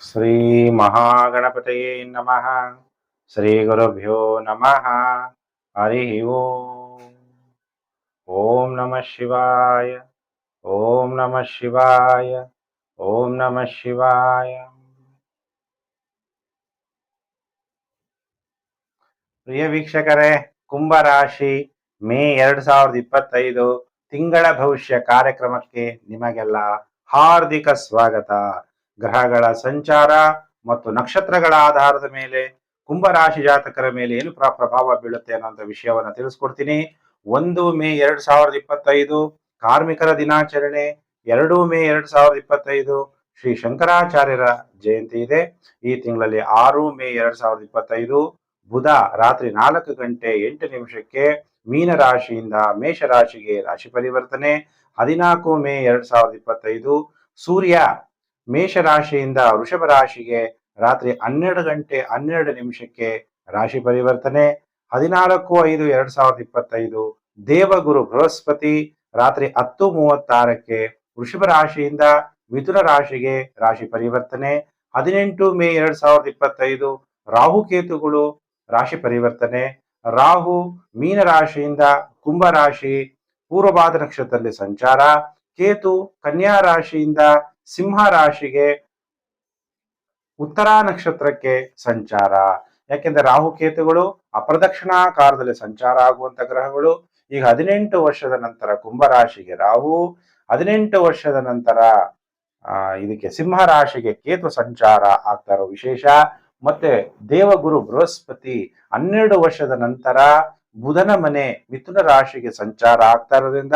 ಶ್ರೀ ಮಹಾಗಣಪತಯೇ ನಮಃ ಶ್ರೀ ಗುರುಭ್ಯೋ ನಮಃ ಹರಿ ಓಂ ಓಂ ನಮಃ ಶಿವಾಯ ಓಂ ನಮಃ ಶಿವಾಯ ಓಂ ನಮಃ ಶಿವಾಯ ಪ್ರಿಯ ವೀಕ್ಷಕರೇ ಕುಂಭರಾಶಿ ಮೇ ಎರಡ್ ಸಾವಿರದ ಇಪ್ಪತ್ತೈದು ತಿಂಗಳ ಭವಿಷ್ಯ ಕಾರ್ಯಕ್ರಮಕ್ಕೆ ನಿಮಗೆಲ್ಲ ಹಾರ್ದಿಕ ಸ್ವಾಗತ. ಗ್ರಹಗಳ ಸಂಚಾರ ಮತ್ತು ನಕ್ಷತ್ರಗಳ ಆಧಾರದ ಮೇಲೆ ಕುಂಭರಾಶಿ ಜಾತಕರ ಮೇಲೆ ಏನು ಪ್ರ- ಪ್ರಭಾವ ಬೀಳುತ್ತೆ ಅನ್ನೋಂಥ ವಿಷಯವನ್ನು ತಿಳಿಸ್ಕೊಡ್ತೀನಿ. ಒಂದು ಮೇ ಎರಡ್ ಸಾವಿರದ ಇಪ್ಪತ್ತೈದು, ಕಾರ್ಮಿಕರ ದಿನಾಚರಣೆ, ಎರಡು ಮೇ ಎರಡ್ ಸಾವಿರದ ಇಪ್ಪತ್ತೈದು, ಶ್ರೀ ಶಂಕರಾಚಾರ್ಯರ ಜಯಂತಿ ಇದೆ. ಈ ತಿಂಗಳಲ್ಲಿ ಆರು ಮೇ ಎರಡ್ ಸಾವಿರದ ಇಪ್ಪತ್ತೈದು, ಬುಧ ರಾತ್ರಿ ನಾಲ್ಕು ಗಂಟೆ ಎಂಟು ನಿಮಿಷಕ್ಕೆ ಮೀನ ರಾಶಿಯಿಂದ ಮೇಷ ರಾಶಿಗೆ ರಾಶಿ ಪರಿವರ್ತನೆ, ಹದಿನಾಲ್ಕು ಮೇ ಎರಡ್ ಸಾವಿರದ ಇಪ್ಪತ್ತೈದು, ಸೂರ್ಯ ಮೇಷ ರಾಶಿಯಿಂದ ವೃಷಭ ರಾಶಿಗೆ ರಾತ್ರಿ ಹನ್ನೆರಡು ಗಂಟೆ ಹನ್ನೆರಡು ನಿಮಿಷಕ್ಕೆ ರಾಶಿ ಪರಿವರ್ತನೆ. ಹದಿನಾಲ್ಕು ಐದು ಎರಡು ಸಾವಿರದ ಇಪ್ಪತ್ತೈದು ದೇವಗುರು ಬೃಹಸ್ಪತಿ ರಾತ್ರಿ ಹತ್ತು ಮೂವತ್ತಾರಕ್ಕೆ ವೃಷಭ ರಾಶಿಯಿಂದ ಮಿಥುನ ರಾಶಿಗೆ ರಾಶಿ ಪರಿವರ್ತನೆ. ಹದಿನೆಂಟು ಮೇ ಎರಡ್ ಸಾವಿರದ ಇಪ್ಪತ್ತೈದು ರಾಹುಕೇತುಗಳು ರಾಶಿ ಪರಿವರ್ತನೆ. ರಾಹು ಮೀನ ರಾಶಿಯಿಂದ ಕುಂಭ ರಾಶಿ ಪೂರ್ವಭಾದ ನಕ್ಷತ್ರದಲ್ಲಿ ಸಂಚಾರ. ಕೇತು ಕನ್ಯಾ ರಾಶಿಯಿಂದ ಸಿಂಹ ರಾಶಿಗೆ ಉತ್ತರ ನಕ್ಷತ್ರಕ್ಕೆ ಸಂಚಾರ. ಯಾಕೆಂದ್ರೆ ರಾಹು ಕೇತುಗಳು ಅಪ್ರದಕ್ಷಿಣಾಕಾರದಲ್ಲಿ ಸಂಚಾರ ಆಗುವಂತ ಗ್ರಹಗಳು. ಈಗ ಹದಿನೆಂಟು ವರ್ಷದ ನಂತರ ಕುಂಭರಾಶಿಗೆ ರಾಹು, ಹದಿನೆಂಟು ವರ್ಷದ ನಂತರ, ಆ, ಇದಕ್ಕೆ ಸಿಂಹ ರಾಶಿಗೆ ಕೇತು ಸಂಚಾರ ಆಗ್ತಾ ಇರೋ ವಿಶೇಷ. ಮತ್ತೆ ದೇವಗುರು ಬೃಹಸ್ಪತಿ ಹನ್ನೆರಡು ವರ್ಷದ ನಂತರ ಬುಧನ ಮನೆ ಮಿಥುನ ರಾಶಿಗೆ ಸಂಚಾರ ಆಗ್ತಾ ಇರೋದ್ರಿಂದ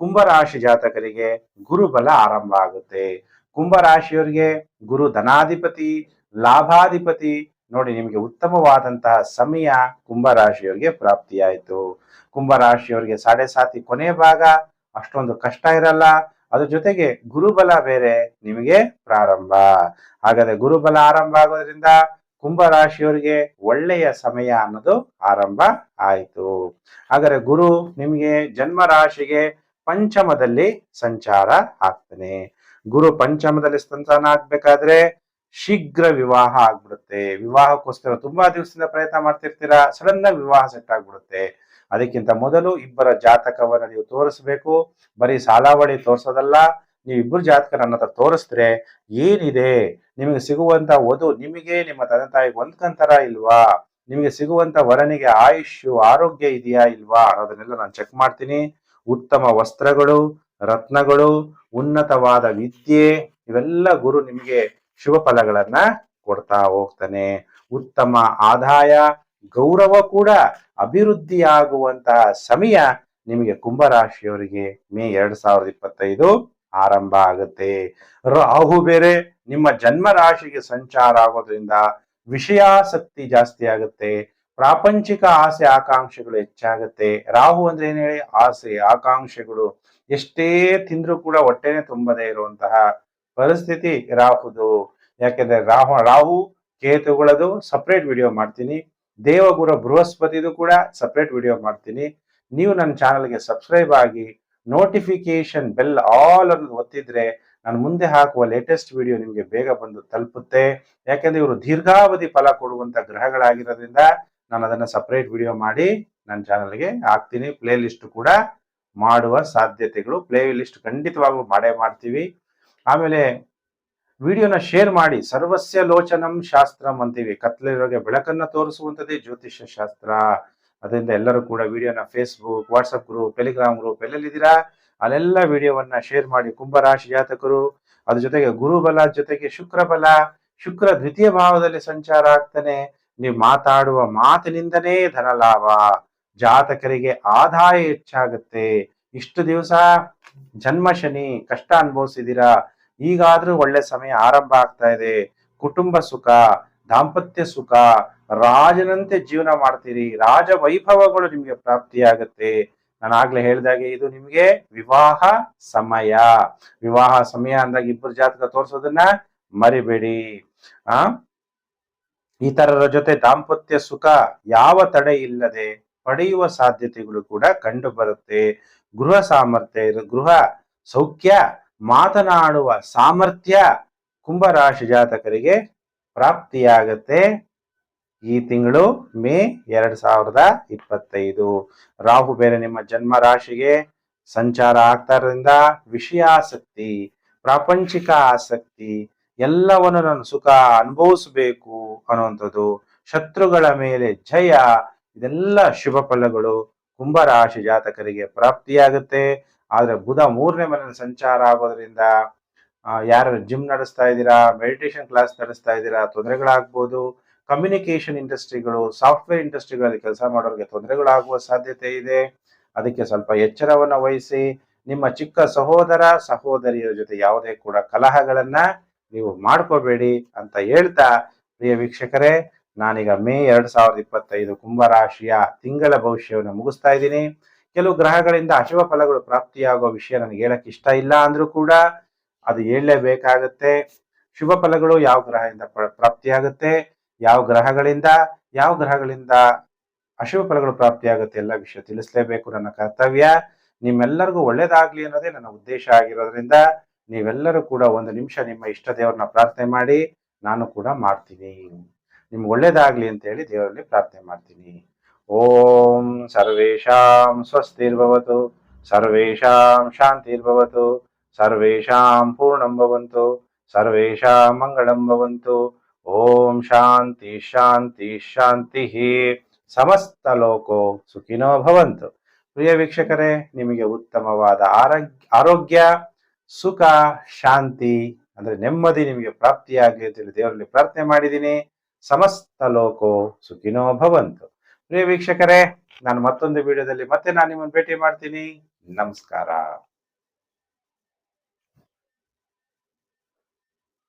ಕುಂಭ ರಾಶಿ ಜಾತಕರಿಗೆ ಗುರುಬಲ ಆರಂಭ ಆಗುತ್ತೆ. ಕುಂಭರಾಶಿಯವರಿಗೆ ಗುರು ಧನಾಧಿಪತಿ, ಲಾಭಾಧಿಪತಿ, ನೋಡಿ ನಿಮಗೆ ಉತ್ತಮವಾದಂತಹ ಸಮಯ ಕುಂಭರಾಶಿಯವರಿಗೆ ಪ್ರಾಪ್ತಿಯಾಯಿತು. ಕುಂಭರಾಶಿಯವರಿಗೆ ಸಾಡೆ ಸಾತಿ ಕೊನೆ ಭಾಗ, ಅಷ್ಟೊಂದು ಕಷ್ಟ ಇರಲ್ಲ. ಅದ್ರ ಜೊತೆಗೆ ಗುರುಬಲ ಬೇರೆ ನಿಮಗೆ ಪ್ರಾರಂಭ. ಹಾಗಾದ್ರೆ ಗುರುಬಲ ಆರಂಭ ಆಗೋದ್ರಿಂದ ಕುಂಭರಾಶಿಯವರಿಗೆ ಒಳ್ಳೆಯ ಸಮಯ ಅನ್ನೋದು ಆರಂಭ ಆಯಿತು. ಹಾಗಾದ್ರೆ ಗುರು ನಿಮಗೆ ಜನ್ಮ ರಾಶಿಗೆ ಪಂಚಮದಲ್ಲಿ ಸಂಚಾರ ಆಗ್ತಾನೆ. ಗುರು ಪಂಚಮದಲ್ಲಿ ಸಂತಾನ ಆಗ್ಬೇಕಾದ್ರೆ ಶೀಘ್ರ ವಿವಾಹ ಆಗ್ಬಿಡುತ್ತೆ. ವಿವಾಹಕ್ಕೋಸ್ಕರ ತುಂಬಾ ದಿವಸದಿಂದ ಪ್ರಯತ್ನ ಮಾಡ್ತಿರ್ತೀರಾ? ಸಡನ್ ಆಗಿ ವಿವಾಹ ಸೆಟ್ ಆಗ್ಬಿಡುತ್ತೆ. ಅದಕ್ಕಿಂತ ಮೊದಲು ಇಬ್ಬರ ಜಾತಕವನ್ನ ನೀವು ತೋರಿಸ್ಬೇಕು. ಬರೀ ಸಾಲಾವಳಿ ತೋರ್ಸೋದಲ್ಲ ನೀವು ಇಬ್ಬರು ಜಾತಕ ನನ್ನ ಹತ್ರ ತೋರಿಸಿದ್ರೆ ಏನಿದೆ? ನಿಮಗೆ ಸಿಗುವಂತ ವಧು ನಿಮಗೆ, ನಿಮ್ಮ ತಂದೆ ತಾಯಿ ಹೊಂದ್ಕಂತಾರ ಇಲ್ವಾ? ನಿಮಗೆ ಸಿಗುವಂತ ವರನಿಗೆ ಆಯುಷ್ಯು, ಆರೋಗ್ಯ ಇದೆಯಾ ಇಲ್ವಾ ಅನ್ನೋದನ್ನೆಲ್ಲ ನಾನು ಚೆಕ್ ಮಾಡ್ತೀನಿ. ಉತ್ತಮ ವಸ್ತ್ರಗಳು, ರತ್ನಗಳು, ಉನ್ನತವಾದ ವಿದ್ಯೆ, ಇವೆಲ್ಲ ಗುರು ನಿಮಗೆ ಶುಭ ಫಲಗಳನ್ನ ಕೊಡ್ತಾ ಹೋಗ್ತಾನೆ. ಉತ್ತಮ ಆದಾಯ, ಗೌರವ ಕೂಡ ಅಭಿವೃದ್ಧಿಯಾಗುವಂತಹ ಸಮಯ ನಿಮಗೆ ಕುಂಭರಾಶಿಯವರಿಗೆ ಮೇ ಎರಡ್ ಸಾವಿರದ ಇಪ್ಪತ್ತೈದು ಆರಂಭ ಆಗುತ್ತೆ. ರಾಹು ಬೇರೆ ನಿಮ್ಮ ಜನ್ಮ ರಾಶಿಗೆ ಸಂಚಾರ ಆಗೋದ್ರಿಂದ ವಿಷಯಾಸಕ್ತಿ ಜಾಸ್ತಿ ಆಗುತ್ತೆ. ಪ್ರಾಪಂಚಿಕ ಆಸೆ ಆಕಾಂಕ್ಷೆಗಳು ಹೆಚ್ಚಾಗುತ್ತೆ. ರಾಹು ಅಂದ್ರೆ ಏನ್ ಹೇಳಿ? ಆಸೆ, ಆಕಾಂಕ್ಷೆಗಳು. ಎಷ್ಟೇ ತಿಂದ್ರೂ ಕೂಡ ಹೊಟ್ಟೆನೆ ತುಂಬದೇ ಇರುವಂತಹ ಪರಿಸ್ಥಿತಿ ರಾಹುದು. ಯಾಕೆಂದ್ರೆ ರಾಹು ರಾಹು ಕೇತುಗಳದು ಸಪ್ರೇಟ್ ವಿಡಿಯೋ ಮಾಡ್ತೀನಿ. ದೇವಗುರ ಬೃಹಸ್ಪತಿದು ಕೂಡ ಸಪ್ರೇಟ್ ವಿಡಿಯೋ ಮಾಡ್ತೀನಿ. ನೀವು ನನ್ನ ಚಾನಲ್ಗೆ ಸಬ್ಸ್ಕ್ರೈಬ್ ಆಗಿ ನೋಟಿಫಿಕೇಶನ್ ಬೆಲ್ ಆಲ್ ಅನ್ನೋದು ಒತ್ತಿದ್ರೆ ನಾನು ಮುಂದೆ ಹಾಕುವ ಲೇಟೆಸ್ಟ್ ವಿಡಿಯೋ ನಿಮಗೆ ಬೇಗ ಬಂದು ತಲುಪುತ್ತೆ. ಯಾಕೆಂದ್ರೆ ಇವರು ದೀರ್ಘಾವಧಿ ಫಲ ಕೊಡುವಂತ ಗ್ರಹಗಳಾಗಿರೋದ್ರಿಂದ ನಾನು ಅದನ್ನು ಸಪ್ರೇಟ್ ವಿಡಿಯೋ ಮಾಡಿ ನನ್ನ ಚಾನಲ್ಗೆ ಹಾಕ್ತೀನಿ. ಪ್ಲೇ ಲಿಸ್ಟ್ ಕೂಡ ಮಾಡುವ ಸಾಧ್ಯತೆಗಳು ಪ್ಲೇ ಲಿಸ್ಟ್ ಖಂಡಿತವಾಗ್ಲೂ ಮಾಡೇ ಮಾಡ್ತೀವಿ. ಆಮೇಲೆ ವಿಡಿಯೋನ ಶೇರ್ ಮಾಡಿ ಸರ್ವಸ್ಯ ಲೋಚನಂ ಶಾಸ್ತ್ರಂ ಅಂತೀವಿ. ಕತ್ಲಿರೋಗೆ ಬೆಳಕನ್ನು ತೋರಿಸುವಂಥದ್ದೇ ಜ್ಯೋತಿಷ್ಯ ಶಾಸ್ತ್ರ. ಅದರಿಂದ ಎಲ್ಲರೂ ಕೂಡ ವಿಡಿಯೋನ Facebook WhatsApp group Telegram group ಎಲ್ಲೆಲ್ಲಿದ್ದೀರಾ ಅಲ್ಲೆಲ್ಲ ವಿಡಿಯೋವನ್ನ ಶೇರ್ ಮಾಡಿ ಕುಂಭರಾಶಿ ಜಾತಕರು, ಅದ್ರ ಜೊತೆಗೆ ಗುರುಬಲ ಜೊತೆಗೆ ಶುಕ್ರಬಲ. ಶುಕ್ರ ದ್ವಿತೀಯ ಭಾವದಲ್ಲಿ ಸಂಚಾರ ಆಗ್ತಾನೆ. ನೀವು ಮಾತಾಡುವ ಮಾತಿನಿಂದನೇ ಧನ ಲಾಭ ಜಾತಕರಿಗೆ ಆದಾಯ ಹೆಚ್ಚಾಗುತ್ತೆ. ಇಷ್ಟು ದಿವಸ ಜನ್ಮ ಶನಿ, ಕಷ್ಟ ಅನುಭವಿಸಿದಿರಾ ಈಗಾದ್ರೂ ಒಳ್ಳೆ ಸಮಯ ಆರಂಭ ಆಗ್ತಾ ಇದೆ. ಕುಟುಂಬ ಸುಖ, ದಾಂಪತ್ಯ ಸುಖ, ರಾಜನಂತೆ ಜೀವನ ಮಾಡ್ತೀರಿ. ರಾಜ ವೈಭವಗಳು ನಿಮ್ಗೆ ಪ್ರಾಪ್ತಿಯಾಗುತ್ತೆ. ನಾನು ಆಗ್ಲೇ ಹೇಳಿದಾಗೆ ಇದು ನಿಮ್ಗೆ ವಿವಾಹ ಸಮಯ. ವಿವಾಹ ಸಮಯ ಅಂದಾಗ ಇಬ್ಬರು ಜಾತಕ ತೋರಿಸೋದನ್ನ ಮರಿಬೇಡಿ. ಆ? ಇತರರ ಜೊತೆ ದಾಂಪತ್ಯ ಸುಖ ಯಾವ ತಡೆ ಇಲ್ಲದೆ ಪಡೆಯುವ ಸಾಧ್ಯತೆಗಳು ಕೂಡ ಕಂಡು ಬರುತ್ತೆ. ಗೃಹ ಸಾಮರ್ಥ್ಯ ಇರು- ಗೃಹ ಸೌಖ್ಯ, ಮಾತನಾಡುವ ಸಾಮರ್ಥ್ಯ ಕುಂಭರಾಶಿ ಜಾತಕರಿಗೆ ಪ್ರಾಪ್ತಿಯಾಗತ್ತೆ. ಈ ತಿಂಗಳು ಮೇ ಎರಡ್ ಸಾವಿರದ ಇಪ್ಪತ್ತೈದು. ರಾಹು ಬೇರೆ ನಿಮ್ಮ ಜನ್ಮ ರಾಶಿಗೆ ಸಂಚಾರ ಆಗ್ತಾ ಇರೋದ್ರಿಂದ ವಿಷಯಾಸಕ್ತಿ, ಪ್ರಾಪಂಚಿಕ ಆಸಕ್ತಿ ಎಲ್ಲವನ್ನು ನಾನು ಸುಖ ಅನುಭವಿಸಬೇಕು ಅನ್ನುವಂಥದ್ದು ಶತ್ರುಗಳ ಮೇಲೆ ಜಯ, ಇದೆಲ್ಲ ಶುಭ ಫಲಗಳು ಕುಂಭರಾಶಿ ಜಾತಕರಿಗೆ ಪ್ರಾಪ್ತಿಯಾಗುತ್ತೆ. ಆದ್ರೆ ಬುಧ ಮೂರನೇ ಮನೆಯ ಸಂಚಾರ ಆಗೋದ್ರಿಂದ ಯಾರು ಜಿಮ್ ನಡೆಸ್ತಾ ಇದ್ದೀರಾ ಮೆಡಿಟೇಷನ್ ಕ್ಲಾಸ್ ನಡೆಸ್ತಾ ಇದ್ದೀರಾ, ತೊಂದರೆಗಳಾಗ್ಬೋದು. ಕಮ್ಯುನಿಕೇಷನ್ ಇಂಡಸ್ಟ್ರಿಗಳು ಸಾಫ್ಟ್ವೇರ್ ಇಂಡಸ್ಟ್ರಿಗಳಲ್ಲಿ ಕೆಲಸ ಮಾಡೋರಿಗೆ ತೊಂದರೆಗಳಾಗುವ ಸಾಧ್ಯತೆ ಇದೆ. ಅದಕ್ಕೆ ಸ್ವಲ್ಪ ಎಚ್ಚರವನ್ನು ವಹಿಸಿ, ನಿಮ್ಮ ಚಿಕ್ಕ ಸಹೋದರ, ಸಹೋದರಿಯರ ಜೊತೆ ಯಾವುದೇ ಕೂಡ ಕಲಹಗಳನ್ನ ನೀವು ಮಾಡ್ಕೋಬೇಡಿ ಅಂತ ಹೇಳ್ತಾ, ಪ್ರಿಯ ವೀಕ್ಷಕರೇ, ನಾನೀಗ ಮೇ ಎರಡ್ ಸಾವಿರದ ಇಪ್ಪತ್ತೈದು ಕುಂಭರಾಶಿಯ ತಿಂಗಳ ಭವಿಷ್ಯವನ್ನು ಮುಗಿಸ್ತಾ ಇದ್ದೀನಿ. ಕೆಲವು ಗ್ರಹಗಳಿಂದ ಅಶುಭ ಫಲಗಳು ಪ್ರಾಪ್ತಿಯಾಗುವ ವಿಷಯ ನನಗೆ ಹೇಳಕ್ ಇಷ್ಟ ಇಲ್ಲ ಅಂದ್ರೂ ಕೂಡ ಅದು ಹೇಳಲೇಬೇಕಾಗತ್ತೆ. ಶುಭ ಫಲಗಳು ಯಾವ ಗ್ರಹದಿಂದ ಪ್ರ- ಪ್ರಾಪ್ತಿಯಾಗುತ್ತೆ, ಯಾವ ಗ್ರಹಗಳಿಂದ ಯಾವ ಗ್ರಹಗಳಿಂದ ಅಶುಭ ಫಲಗಳು ಪ್ರಾಪ್ತಿಯಾಗುತ್ತೆ ಎಲ್ಲ ವಿಷಯ ತಿಳಿಸ್ಲೇಬೇಕು ನನ್ನ ಕರ್ತವ್ಯ. ನಿಮ್ಮೆಲ್ಲರಿಗೂ ಒಳ್ಳೇದಾಗ್ಲಿ ಅನ್ನೋದೇ ನನ್ನ ಉದ್ದೇಶ ಆಗಿರೋದ್ರಿಂದ ನೀವೆಲ್ಲರೂ ಕೂಡ ಒಂದು ನಿಮಿಷ ನಿಮ್ಮ ಇಷ್ಟ ದೇವರನ್ನ ಪ್ರಾರ್ಥನೆ ಮಾಡಿ ನಾನು ಕೂಡ ಮಾಡ್ತೀನಿ. ನಿಮ್ಗೆ ಒಳ್ಳೇದಾಗ್ಲಿ ಅಂತ ಹೇಳಿ ದೇವರಲ್ಲಿ ಪ್ರಾರ್ಥನೆ ಮಾಡ್ತೀನಿ. ಓಂ ಸರ್ವೇಷಾಂ ಸ್ವಸ್ತಿರ್ಭವತು, ಸರ್ವೇಷಾಂ ಶಾಂತಿರ್ಭವತು, ಸರ್ವೇಷಾಂ ಪೂರ್ಣಂ ಭವಂತು, ಸರ್ವೇಷಾಂ ಮಂಗಳಂಭವಂತು ಓಂ ಶಾಂತಿ ಶಾಂತಿ ಶಾಂತಿ ಸಮಸ್ತ ಲೋಕೋ ಸುಖಿನೋ ಭವಂತು. ಪ್ರಿಯ ವೀಕ್ಷಕರೇ, ನಿಮಗೆ ಉತ್ತಮವಾದ ಆರೋಗ್ಯ ಆರೋಗ್ಯ ಸುಖ, ಶಾಂತಿ ಅಂದ್ರೆ ನೆಮ್ಮದಿ ನಿಮಗೆ ಪ್ರಾಪ್ತಿಯಾಗಲಿ ಅಂತ ಹೇಳಿ ದೇವರಲ್ಲಿ ಪ್ರಾರ್ಥನೆ ಮಾಡಿದ್ದೀನಿ. ಸಮಸ್ತ ಲೋಕೋ ಸುಖಿನೋ ಭವಂತು. ಪ್ರಿಯ ವೀಕ್ಷಕರೇ, ನಾನು ಮತ್ತೊಂದು ವಿಡಿಯೋದಲ್ಲಿ ಮತ್ತೆ ನಾನು ನಿಮ್ಮನ್ನು ಭೇಟಿ ಮಾಡ್ತೀನಿ. ನಮಸ್ಕಾರ.